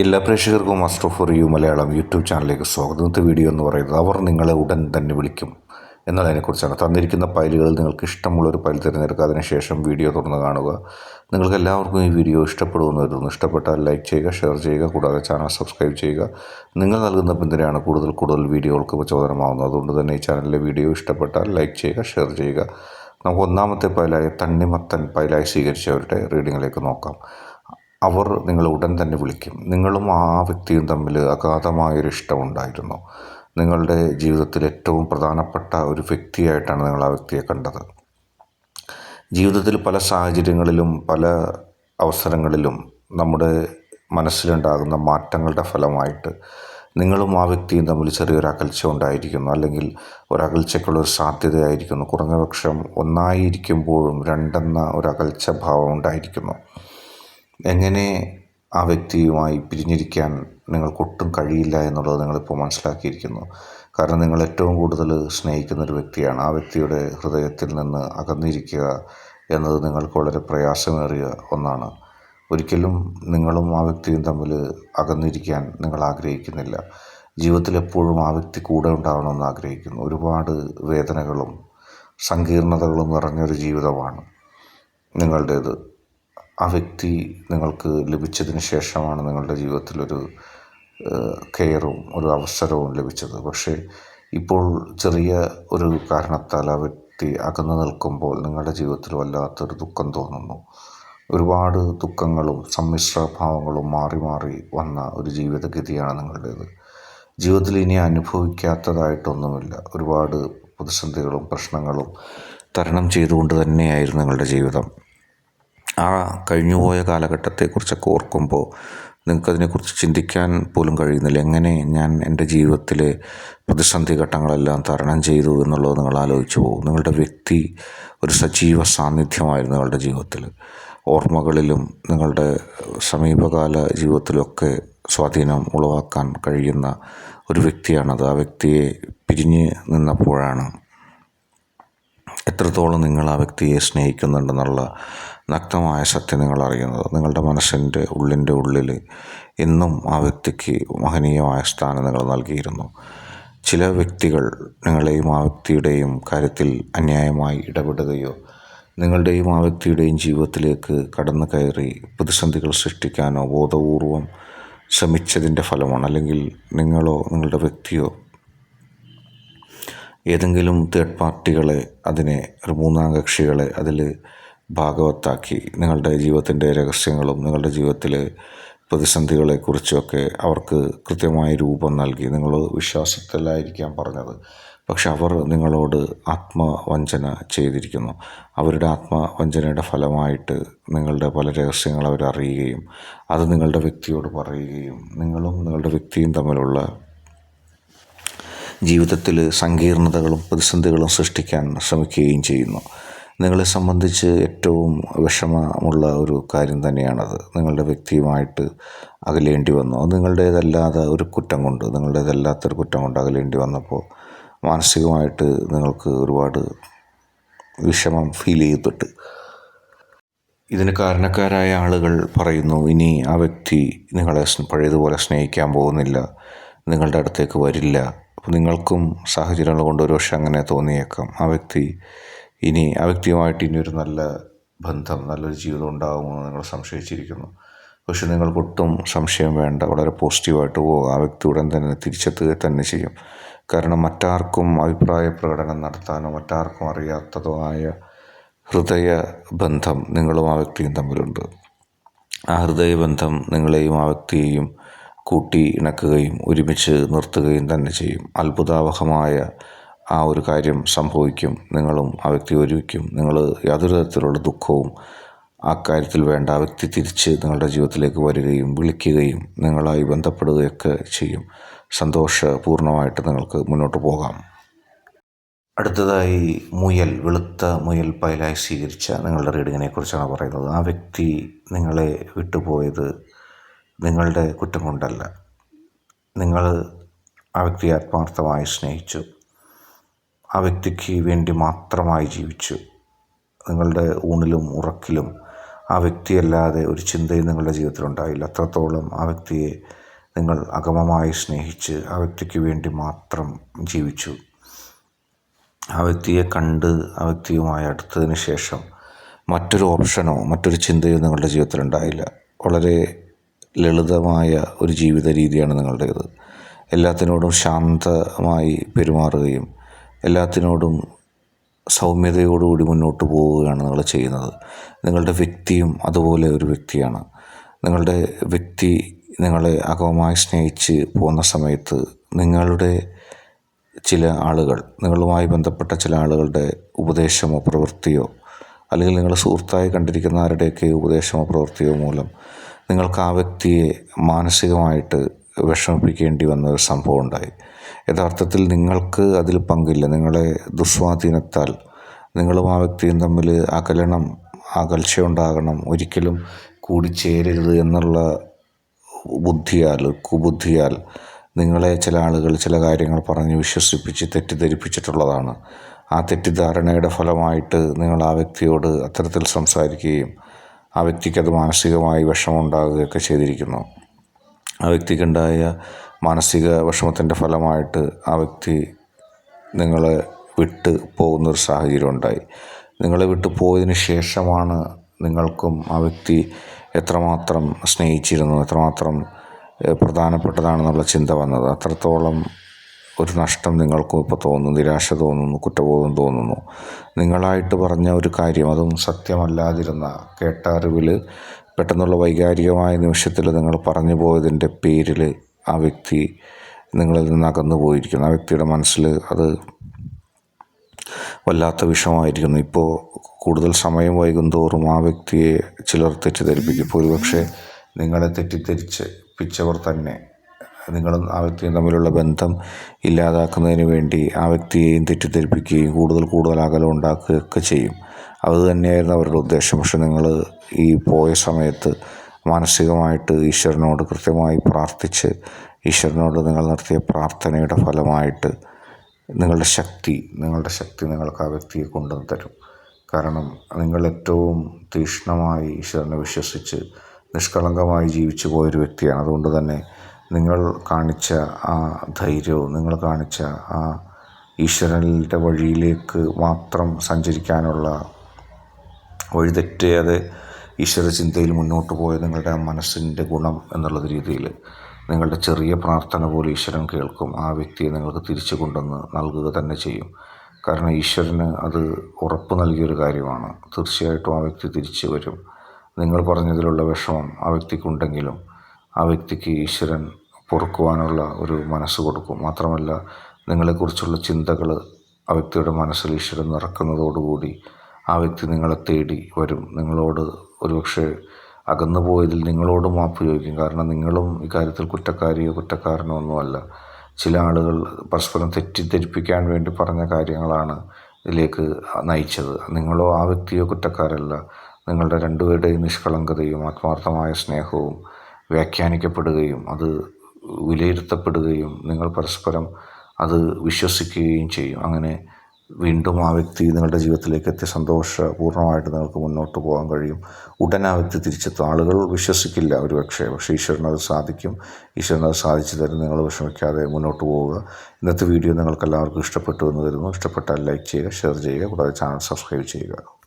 എല്ലാ പ്രേക്ഷകർക്കും master for you Malayalam YouTube ചാനലിലേക്ക് സ്വാഗതം. ഇന്നത്തെ വീഡിയോ എന്ന് പറയുന്നത് അവർ നിങ്ങളെ ഉടൻ തന്നെ വിളിക്കും എന്നതിനെക്കുറിച്ചാണ് തന്നിരിക്കുന്ന ഫയലുകളിൽ നിങ്ങൾക്ക് ഇഷ്ടമുള്ളൊരു ഫയൽ തിരഞ്ഞെടുക്കുക അതിനുശേഷം വീഡിയോ തുറന്ന് കാണുക. നിങ്ങൾക്ക് എല്ലാവർക്കും ഈ വീഡിയോ ഇഷ്ടപ്പെടുമെന്ന് കരുതുന്നു. ഇഷ്ടപ്പെട്ടാൽ ലൈക്ക് ചെയ്യുക ഷെയർ ചെയ്യുക കൂടാതെ ചാനൽ സബ്സ്ക്രൈബ് ചെയ്യുക. നിങ്ങൾ നൽകുന്ന പിന്തുണയാണ് കൂടുതൽ കൂടുതൽ വീഡിയോകൾക്ക് പ്രചോദനമാവുന്നത്. അതുകൊണ്ട് തന്നെ ഈ ചാനലിലെ വീഡിയോ ഇഷ്ടപ്പെട്ടാൽ ലൈക്ക് ചെയ്യുക ഷെയർ ചെയ്യുക. നമുക്ക് ഒന്നാമത്തെ ഫയലായ തണ്ണിമത്തൻ ഫയലായി സ്വീകരിച്ചവരുടെ റീഡിങ്ങിലേക്ക് നോക്കാം. അവർ നിങ്ങളെ ഉടൻ തന്നെ വിളിക്കും. നിങ്ങളും ആ വ്യക്തിയും തമ്മിൽ അഗാധമായൊരു ഇഷ്ടമുണ്ടായിരുന്നു നിങ്ങളുടെ ജീവിതത്തിൽ ഏറ്റവും പ്രധാനപ്പെട്ട ഒരു വ്യക്തിയായിട്ടാണ് നിങ്ങൾ ആ വ്യക്തിയെ കണ്ടത്. ജീവിതത്തിൽ പല സാഹചര്യങ്ങളിലും പല അവസരങ്ങളിലും നമ്മുടെ മനസ്സിലുണ്ടാകുന്ന മാറ്റങ്ങളുടെ ഫലമായിട്ട് നിങ്ങളും ആ വ്യക്തിയും തമ്മിൽ ചെറിയൊരു അകൽച്ച ഉണ്ടായിരിക്കുന്നു. അല്ലെങ്കിൽ ഒരകൽച്ചയ്ക്കുള്ള ഒരു സാധ്യതയായിരിക്കുന്നു. കുറഞ്ഞപക്ഷം ഒന്നായിരിക്കുമ്പോഴും രണ്ടെന്ന ഒരു അകൽച്ച ഭാവം ഉണ്ടായിരിക്കുന്നു. എങ്ങനെ ആ വ്യക്തിയുമായി പിരിഞ്ഞിരിക്കാൻ നിങ്ങൾക്കൊട്ടും കഴിയില്ല എന്നുള്ളത് നിങ്ങളിപ്പോൾ മനസ്സിലാക്കിയിരിക്കുന്നു. കാരണം നിങ്ങൾ ഏറ്റവും കൂടുതൽ സ്നേഹിക്കുന്ന ഒരു വ്യക്തിയാണ്. ആ വ്യക്തിയുടെ ഹൃദയത്തിൽ നിന്ന് അകന്നിരിക്കുക എന്നത് നിങ്ങൾക്ക് വളരെ പ്രയാസമേറിയ ഒന്നാണ്. ഒരിക്കലും നിങ്ങളും ആ വ്യക്തിയും തമ്മിൽ അകന്നിരിക്കാൻ നിങ്ങൾ ആഗ്രഹിക്കുന്നില്ല. ജീവിതത്തിൽ എപ്പോഴും ആ വ്യക്തി കൂടെ ഉണ്ടാവണമെന്ന് ആഗ്രഹിക്കുന്നു. ഒരുപാട് വേദനകളും സങ്കീർണതകളും നിറഞ്ഞൊരു ജീവിതമാണ് നിങ്ങളുടേത്. ആ വ്യക്തി നിങ്ങൾക്ക് ലഭിച്ചതിന് ശേഷമാണ് നിങ്ങളുടെ ജീവിതത്തിലൊരു കെയറും ഒരു അവസരവും ലഭിച്ചത്. പക്ഷേ ഇപ്പോൾ ചെറിയ ഒരു കാരണത്താൽ ആ വ്യക്തി അകന്നു നിൽക്കുമ്പോൾ നിങ്ങളുടെ ജീവിതത്തിൽ വല്ലാത്തൊരു ദുഃഖം തോന്നുന്നു. ഒരുപാട് ദുഃഖങ്ങളും സമ്മിശ്ര ഭാവങ്ങളും മാറി മാറി വന്ന ഒരു ജീവിതഗതിയാണ് നിങ്ങളുടേത്. ജീവിതത്തിൽ ഇനി അനുഭവിക്കാത്തതായിട്ടൊന്നുമില്ല. ഒരുപാട് പ്രതിസന്ധികളും പ്രശ്നങ്ങളും തരണം ചെയ്തുകൊണ്ട് തന്നെയായിരുന്നു നിങ്ങളുടെ ജീവിതം. ആ കഴിഞ്ഞുപോയ കാലഘട്ടത്തെക്കുറിച്ചൊക്കെ ഓർക്കുമ്പോൾ നിങ്ങൾക്കതിനെക്കുറിച്ച് ചിന്തിക്കാൻ പോലും കഴിയുന്നില്ല. എങ്ങനെ ഞാൻ എന്റെ ജീവിതത്തിലെ പ്രതിസന്ധി ഘട്ടങ്ങളെല്ലാം തരണം ചെയ്തു എന്നുള്ളത് നിങ്ങൾ ആലോചിച്ചു പോകും. നിങ്ങളുടെ വ്യക്തി ഒരു സജീവ സാന്നിധ്യമായിരുന്നു നിങ്ങളുടെ ജീവിതത്തിൽ. ഓർമ്മകളിലും നിങ്ങളുടെ സമീപകാല ജീവിതത്തിലൊക്കെ സ്വാധീനം ഉളവാക്കാൻ കഴിയുന്ന ഒരു വ്യക്തിയാണത്. ആ വ്യക്തിയെ പിരിഞ്ഞ് നിന്നപ്പോഴാണ് എത്രത്തോളം നിങ്ങൾ ആ വ്യക്തിയെ സ്നേഹിക്കുന്നുണ്ടെന്നുള്ള നഗ്നമായ സത്യം നിങ്ങൾ അറിയുന്നത്. നിങ്ങളുടെ മനസ്സിന്റെ ഉള്ളിന്റെ ഉള്ളിൽ എന്നും ആ വ്യക്തിക്ക് മഹനീയമായ സ്ഥാനം നിങ്ങൾ നൽകിയിരുന്നു. ചില വ്യക്തികൾ നിങ്ങളെയും ആ വ്യക്തിയുടെയും കാര്യത്തിൽ അന്യായമായി ഇടപെടുകയോ നിങ്ങളുടെയും ആ വ്യക്തിയുടെയും ജീവിതത്തിലേക്ക് കടന്നു കയറി പ്രതിസന്ധികൾ സൃഷ്ടിക്കാനോ ബോധപൂർവം ശ്രമിച്ചതിന്റെ ഫലമാണ്. അല്ലെങ്കിൽ നിങ്ങളോ നിങ്ങളുടെ വ്യക്തിയോ ഏതെങ്കിലും തേർഡ് പാർട്ടികളെ അതിനെ ഒരു മൂന്നാം കക്ഷികളെ അതിൽ ഭാഗവത്താക്കി നിങ്ങളുടെ ജീവിതത്തിന്റെ രഹസ്യങ്ങളും നിങ്ങളുടെ ജീവിതത്തിലെ പ്രതിസന്ധികളെക്കുറിച്ചൊക്കെ അവർക്ക് കൃത്യമായ രൂപം നൽകി. നിങ്ങൾ വിശ്വാസത്തിലായിരിക്കാം പറഞ്ഞത്. പക്ഷെ അവർ നിങ്ങളോട് ആത്മവഞ്ചന ചെയ്തിരിക്കുന്നു. അവരുടെ ആത്മവഞ്ചനയുടെ ഫലമായിട്ട് നിങ്ങളുടെ പല രഹസ്യങ്ങൾ അവരറിയുകയും അത് നിങ്ങളുടെ വ്യക്തിയോട് പറയുകയും നിങ്ങളും നിങ്ങളുടെ വ്യക്തിയും തമ്മിലുള്ള ജീവിതത്തിൽ സങ്കീർണതകളും പ്രതിസന്ധികളും സൃഷ്ടിക്കാൻ ശ്രമിക്കുകയും ചെയ്യുന്നു. നിങ്ങളെ സംബന്ധിച്ച് ഏറ്റവും വിഷമമുള്ള ഒരു കാര്യം തന്നെയാണത്. നിങ്ങളുടെ വ്യക്തിയുമായിട്ട് അകലേണ്ടി വന്നു. അത് നിങ്ങളുടേതല്ലാതെ ഒരു കുറ്റം കൊണ്ട് നിങ്ങളുടേതല്ലാത്തൊരു കുറ്റം കൊണ്ട് അകലേണ്ടി വന്നപ്പോൾ മാനസികമായിട്ട് നിങ്ങൾക്ക് ഒരുപാട് വിഷമം ഫീൽ ചെയ്തിട്ട്. ഇതിന് കാരണക്കാരായ ആളുകൾ പറയുന്നു ഇനി ആ വ്യക്തി നിങ്ങളെ പഴയതുപോലെ സ്നേഹിക്കാൻ പോകുന്നില്ല. നിങ്ങളുടെ അടുത്തേക്ക് വരില്ല. അപ്പോൾ നിങ്ങൾക്കും സാഹചര്യങ്ങൾ കൊണ്ട് ഒരുപക്ഷെ അങ്ങനെ തോന്നിയേക്കാം. ആ വ്യക്തി ഇനി ആ വ്യക്തിയുമായിട്ട് ഇനി ഒരു നല്ല ബന്ധം നല്ലൊരു ജീവിതം ഉണ്ടാകുമെന്ന് നിങ്ങൾ സംശയിച്ചിരിക്കുന്നു. പക്ഷെ നിങ്ങൾക്കൊട്ടും സംശയം വേണ്ട വളരെ പോസിറ്റീവായിട്ട് പോകുക ആ വ്യക്തി ഉടൻ തന്നെ തിരിച്ചെത്തുക തന്നെ ചെയ്യും. കാരണം മറ്റാർക്കും അഭിപ്രായ പ്രകടനം നടത്താനോ മറ്റാർക്കും അറിയാത്തതോ ആയ ഹൃദയ ബന്ധം നിങ്ങളും ആ വ്യക്തിയും തമ്മിലുണ്ട്. ആ ഹൃദയബന്ധം നിങ്ങളെയും ആ വ്യക്തിയെയും കൂട്ടി ഇണക്കുകയും ഒരുമിച്ച് നിർത്തുകയും തന്നെ ചെയ്യും. അത്ഭുതാവഹമായ ആ ഒരു കാര്യം സംഭവിക്കും. നിങ്ങളും ആ വ്യക്തി ഒരുമിക്കും. നിങ്ങൾ യാതൊരു തരത്തിലുള്ള ദുഃഖവും ആ കാര്യത്തിൽ വേണ്ട. ആ വ്യക്തി തിരിച്ച് നിങ്ങളുടെ ജീവിതത്തിലേക്ക് വരികയും വിളിക്കുകയും നിങ്ങളായി ബന്ധപ്പെടുകയൊക്കെ ചെയ്യും. സന്തോഷപൂർണമായിട്ട് നിങ്ങൾക്ക് മുന്നോട്ട് പോകാം. അടുത്തതായി മുയൽ വെളുത്ത മുയൽ പയലായി സ്വീകരിച്ച നിങ്ങളുടെ റീഡിങ്ങിനെ കുറിച്ചാണ് പറയുന്നത്. ആ വ്യക്തി നിങ്ങളെ വിട്ടുപോയത് നിങ്ങളുടെ കുറ്റം കൊണ്ടല്ല നിങ്ങൾ ആ വ്യക്തി ആത്മാർത്ഥമായി സ്നേഹിച്ചു. ആ വ്യക്തിക്ക് വേണ്ടി മാത്രമായി ജീവിച്ചു. നിങ്ങളുടെ ഊണിലും ഉറക്കിലും ആ വ്യക്തിയല്ലാതെ ഒരു ചിന്തയും നിങ്ങളുടെ ജീവിതത്തിൽ ഉണ്ടായില്ല അത്രത്തോളം ആ വ്യക്തിയെ നിങ്ങൾ അഗമമായി സ്നേഹിച്ച് ആ വ്യക്തിക്ക് വേണ്ടി മാത്രം ജീവിച്ചു. ആ വ്യക്തിയെ കണ്ട് ആ വ്യക്തിയുമായി അടുത്തതിന് ശേഷം മറ്റൊരു ഓപ്ഷനോ മറ്റൊരു ചിന്തയോ നിങ്ങളുടെ ജീവിതത്തിൽ ഉണ്ടായില്ല വളരെ ലളിതമായ ഒരു ജീവിത രീതിയാണ് നിങ്ങളുടേത്. എല്ലാത്തിനോടും ശാന്തമായി പെരുമാറുകയും എല്ലാത്തിനോടും സൗമ്യതയോടുകൂടി മുന്നോട്ട് പോവുകയാണ് നിങ്ങൾ ചെയ്യുന്നത്. നിങ്ങളുടെ വ്യക്തിയും അതുപോലെ ഒരു വ്യക്തിയാണ്. നിങ്ങളുടെ വ്യക്തി നിങ്ങളെ അകമായി സ്നേഹിച്ച് പോകുന്ന സമയത്ത് നിങ്ങളുടെ ചില ആളുകൾ നിങ്ങളുമായി ബന്ധപ്പെട്ട ചില ആളുകളുടെ ഉപദേശമോ പ്രവൃത്തിയോ അല്ലെങ്കിൽ നിങ്ങൾ സുഹൃത്തായി കണ്ടിരിക്കുന്ന ആരുടെയൊക്കെ ഉപദേശമോ പ്രവൃത്തിയോ മൂലം നിങ്ങൾക്ക് ആ വ്യക്തിയെ മാനസികമായിട്ട് വിഷമിപ്പിക്കേണ്ടി വന്ന ഒരു സംഭവം ഉണ്ടായി. യഥാർത്ഥത്തിൽ നിങ്ങൾക്ക് അതിൽ പങ്കില്ല. നിങ്ങളെ ദുസ്വാധീനത്താൽ നിങ്ങളും ആ വ്യക്തിയും തമ്മിൽ അകലണം അകൽച്ചയുണ്ടാകണം ഒരിക്കലും കൂടിച്ചേരരുത് എന്നുള്ള ബുദ്ധിയാൽ കുബുദ്ധിയാൽ നിങ്ങളെ ചില ആളുകൾ ചില കാര്യങ്ങൾ പറഞ്ഞ് വിശ്വസിപ്പിച്ച് തെറ്റിദ്ധരിപ്പിച്ചിട്ടുള്ളതാണ്. ആ തെറ്റിദ്ധാരണയുടെ ഫലമായിട്ട് നിങ്ങൾ ആ വ്യക്തിയോട് അത്തരത്തിൽ സംസാരിക്കുകയും ആ വ്യക്തിക്കത് മാനസികമായി വിഷമമുണ്ടാകുകയൊക്കെ ചെയ്തിരിക്കുന്നു. ആ വ്യക്തിക്കുണ്ടായ മാനസിക വിഷമത്തിന്റെ ഫലമായിട്ട് ആ വ്യക്തി നിങ്ങളെ വിട്ട് പോകുന്നൊരു സാഹചര്യം ഉണ്ടായി നിങ്ങളെ വിട്ട് പോയതിന് ശേഷമാണ് നിങ്ങൾക്കും ആ വ്യക്തി എത്രമാത്രം സ്നേഹിച്ചിരുന്നു എത്രമാത്രം പ്രധാനപ്പെട്ടതാണെന്നുള്ള ചിന്ത വന്നത്. അത്രത്തോളം ഒരു നഷ്ടം നിങ്ങൾക്കും ഇപ്പോൾ തോന്നുന്നു നിരാശ തോന്നുന്നു കുറ്റബോധം തോന്നുന്നു. നിങ്ങളായിട്ട് പറഞ്ഞ ഒരു കാര്യം അതും സത്യമല്ലാതിരുന്ന കേട്ട അറിവിൽ പെട്ടെന്നുള്ള വൈകാരികമായ നിമിഷത്തിൽ നിങ്ങൾ പറഞ്ഞു പോയതിന്റെ പേരിൽ ആ വ്യക്തി നിങ്ങളിൽ നിന്ന് അകന്നു പോയിരിക്കുന്നു. ആ വ്യക്തിയുടെ മനസ്സിൽ അത് വല്ലാത്ത വിഷമായിരിക്കുന്നു ഇപ്പോൾ കൂടുതൽ സമയം വൈകുന്തോറും ആ വ്യക്തിയെ ചിലർ തെറ്റിദ്ധരിപ്പിക്കും. ഒരുപക്ഷെ നിങ്ങളെ തെറ്റിദ്ധരിച്ച് പിച്ചവർ തന്നെ നിങ്ങളും ആ വ്യക്തിയും തമ്മിലുള്ള ബന്ധം ഇല്ലാതാക്കുന്നതിന് വേണ്ടി ആ വ്യക്തിയെയും തെറ്റിദ്ധരിപ്പിക്കുകയും കൂടുതൽ കൂടുതൽ അകലം ഉണ്ടാക്കുകയൊക്കെ ചെയ്യും. അത് തന്നെയായിരുന്നു അവരുടെ ഉദ്ദേശം. പക്ഷെ നിങ്ങൾ ഈ പോയ സമയത്ത് മാനസികമായിട്ട് ഈശ്വരനോട് കൃത്യമായി പ്രാർത്ഥിച്ച് ഈശ്വരനോട് നിങ്ങൾ നടത്തിയ പ്രാർത്ഥനയുടെ ഫലമായിട്ട് നിങ്ങളുടെ ശക്തി നിങ്ങളുടെ ശക്തി നിങ്ങൾക്ക് ആ വ്യക്തിയെ കൊണ്ടുവന്ന് തരും. കാരണം നിങ്ങൾ ഏറ്റവും തീക്ഷ്ണമായി ഈശ്വരനെ വിശ്വസിച്ച് നിഷ്കളങ്കമായി ജീവിച്ചു പോയൊരു വ്യക്തിയാണ്. അതുകൊണ്ട് തന്നെ നിങ്ങൾ കാണിച്ച ആ ധൈര്യവും നിങ്ങൾ കാണിച്ച ആ ഈശ്വരന്റെ വഴിയിലേക്ക് മാത്രം സഞ്ചരിക്കാനുള്ള വഴിതെറ്റിയത് ഈശ്വര ചിന്തയിൽ മുന്നോട്ട് പോയ നിങ്ങളുടെ മനസ്സിന്റെ ഗുണം എന്നുള്ള രീതിയിൽ നിങ്ങളുടെ ചെറിയ പ്രാർത്ഥന പോലെ ഈശ്വരൻ കേൾക്കും. ആ വ്യക്തിയെ നിങ്ങൾക്ക് തിരിച്ചു കൊണ്ടുവന്ന് നൽകുക തന്നെ ചെയ്യും. കാരണം ഈശ്വരന് അത് ഉറപ്പ് നൽകിയൊരു കാര്യമാണ്. തീർച്ചയായിട്ടും ആ വ്യക്തി തിരിച്ചു വരും. നിങ്ങൾ പറഞ്ഞതിലുള്ള വിഷമം ആ വ്യക്തിക്കുണ്ടെങ്കിലും ആ വ്യക്തിക്ക് ഈശ്വരൻ പൊറുക്കുവാനുള്ള ഒരു മനസ്സ് കൊടുക്കും. മാത്രമല്ല നിങ്ങളെക്കുറിച്ചുള്ള ചിന്തകൾ ആ വ്യക്തിയുടെ മനസ്സിൽ ഈശ്വരൻ നിറക്കുന്നതോടുകൂടി ആ വ്യക്തി നിങ്ങളെ തേടി വരും. നിങ്ങളോട് ഒരുപക്ഷെ അകന്നു പോയതിൽ നിങ്ങളോട് മാപ്പ് ചോദിക്കും. കാരണം നിങ്ങളും ഇക്കാര്യത്തിൽ കുറ്റക്കാരിയോ കുറ്റക്കാരനോ ഒന്നുമല്ല. ചില ആളുകൾ പരസ്പരം തെറ്റിദ്ധരിപ്പിക്കാൻ വേണ്ടി പറഞ്ഞ കാര്യങ്ങളാണ് ഇതിലേക്ക് നയിച്ചത്. നിങ്ങളോ ആ വ്യക്തിയോ കുറ്റക്കാരല്ല. നിങ്ങളുടെ രണ്ടുപേരുടെയും നിഷ്കളങ്കതയും ആത്മാർത്ഥമായ സ്നേഹവും വ്യാഖ്യാനിക്കപ്പെടുകയും അത് വിലയിരുത്തപ്പെടുകയും നിങ്ങൾ പരസ്പരം അത് വിശ്വസിക്കുകയും ചെയ്യും. അങ്ങനെ വീണ്ടും ആ വ്യക്തി നിങ്ങളുടെ ജീവിതത്തിലേക്ക് എത്തി സന്തോഷപൂർണമായിട്ട് നിങ്ങൾക്ക് മുന്നോട്ട് പോകാൻ കഴിയും. ഉടൻ ആ വ്യക്തി തിരിച്ചെത്തും. ആളുകൾ വിശ്വസിക്കില്ല ഒരു പക്ഷേ ഈശ്വരനത് സാധിക്കും. ഈശ്വരനത് സാധിച്ചു തരും. നിങ്ങൾ വിഷമിക്കാതെ മുന്നോട്ട് പോവുക. ഇന്നത്തെ വീഡിയോ നിങ്ങൾക്ക് എല്ലാവർക്കും ഇഷ്ടപ്പെട്ടു എന്ന് വരുന്നു ഇഷ്ടപ്പെട്ടാൽ ലൈക്ക് ചെയ്യുക ഷെയർ ചെയ്യുക. കൂടാതെ ചാനൽ സബ്സ്ക്രൈബ് ചെയ്യുക.